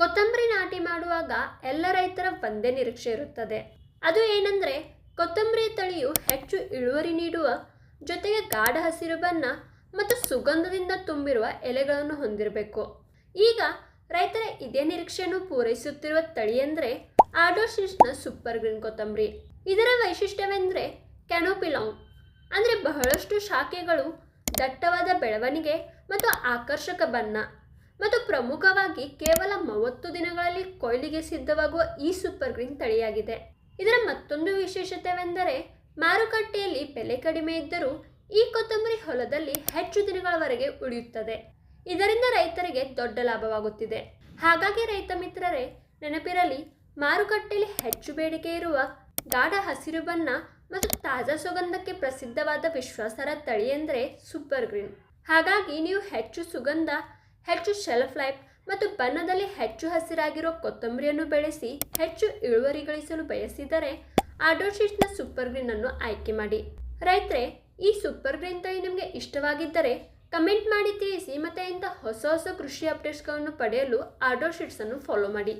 ಕೊತ್ತಂಬರಿ ನಾಟಿ ಮಾಡುವಾಗ ಎಲ್ಲ ರೈತರ ಒಂದೇ ನಿರೀಕ್ಷೆ ಇರುತ್ತದೆ. ಅದು ಏನಂದರೆ, ಕೊತ್ತಂಬರಿ ತಳಿಯು ಹೆಚ್ಚು ಇಳುವರಿ ನೀಡುವ, ಜೊತೆಗೆ ಗಾಢ ಹಸಿರು ಬಣ್ಣ ಮತ್ತು ಸುಗಂಧದಿಂದ ತುಂಬಿರುವ ಎಲೆಗಳನ್ನು ಹೊಂದಿರಬೇಕು. ಈಗ ರೈತರ ಇದೇ ನಿರೀಕ್ಷೆಯನ್ನು ಪೂರೈಸುತ್ತಿರುವ ತಳಿ ಎಂದರೆ ಆಡೋಶಿಸ್ನ ಸೂಪರ್ ಗ್ರೀನ್ ಕೊತ್ತಂಬರಿ. ಇದರ ವೈಶಿಷ್ಟ್ಯವೆಂದರೆ ಕ್ಯಾನೋಪಿಲಾಂಗ್. ಅಂದರೆ ಬಹಳಷ್ಟು ಶಾಖೆಗಳು ದಟ್ಟವಾದ ಬೆಳವಣಿಗೆ ಮತ್ತು ಆಕರ್ಷಕ ಬಣ್ಣ. ಮತ್ತು ಪ್ರಮುಖವಾಗಿ ಕೇವಲ ಮೂವತ್ತು ದಿನಗಳಲ್ಲಿ ಕೊಯ್ಲಿಗೆ ಸಿದ್ಧವಾಗುವ ಈ ಸೂಪರ್ ಗ್ರೀನ್ ತಳಿಯಾಗಿದೆ. ಇದರ ಮತ್ತೊಂದು ವಿಶೇಷತೆವೆಂದರೆ, ಮಾರುಕಟ್ಟೆಯಲ್ಲಿ ಬೆಲೆ ಕಡಿಮೆ ಇದ್ದರೂ ಈ ಕೊತ್ತಂಬರಿ ಹೊಲದಲ್ಲಿ ಹೆಚ್ಚು ದಿನಗಳವರೆಗೆ ಉಳಿಯುತ್ತದೆ. ಇದರಿಂದ ರೈತರಿಗೆ ದೊಡ್ಡ ಲಾಭವಾಗುತ್ತಿದೆ. ಹಾಗಾಗಿ ರೈತ ಮಿತ್ರರೇ, ನೆನಪಿರಲಿ, ಮಾರುಕಟ್ಟೆಯಲ್ಲಿ ಹೆಚ್ಚು ಬೇಡಿಕೆ ಇರುವ ಗಾಢ ಹಸಿರು ಬಣ್ಣ ಮತ್ತು ತಾಜಾ ಸುಗಂಧಕ್ಕೆ ಪ್ರಸಿದ್ಧವಾದ ವಿಶ್ವಾಸಾರ್ಹ ತಳಿ ಎಂದರೆ ಸೂಪರ್ ಗ್ರೀನ್ ಹಾಗಾಗಿ ನೀವು ಹೆಚ್ಚು ಸುಗಂಧ ಹೆಚ್ಚು ಶೆಲ್ಫ್ ಲೈಫ್ ಮತ್ತು ಬಣ್ಣದಲ್ಲಿ ಹೆಚ್ಚು ಹಸಿರಾಗಿರೋ ಕೊತ್ತಂಬರಿಯನ್ನು ಬೆಳೆಸಿ ಹೆಚ್ಚು ಇಳುವರಿ ಗಳಿಸಲು ಬಯಸಿದರೆ ಆಡೋಶಿಟ್ನ ಸೂಪರ್ ಗ್ರೀನ್ ಅನ್ನು ಆಯ್ಕೆ ಮಾಡಿ. ರೈತರೆ, ಈ ಸೂಪರ್ ಗ್ರೀನ್ ತಳಿ ನಿಮಗೆ ಇಷ್ಟವಾಗಿದ್ದರೆ ಕಮೆಂಟ್ ಮಾಡಿ ತಿಳಿಸಿ ಮತ್ತು ಇಂಥ ಹೊಸ ಹೊಸ ಕೃಷಿ ಅಪ್ಡೇಟ್ಸ್ಗಳನ್ನು ಪಡೆಯಲು ಆಡೋ ಶೀಟ್ಸನ್ನು ಫಾಲೋ ಮಾಡಿ.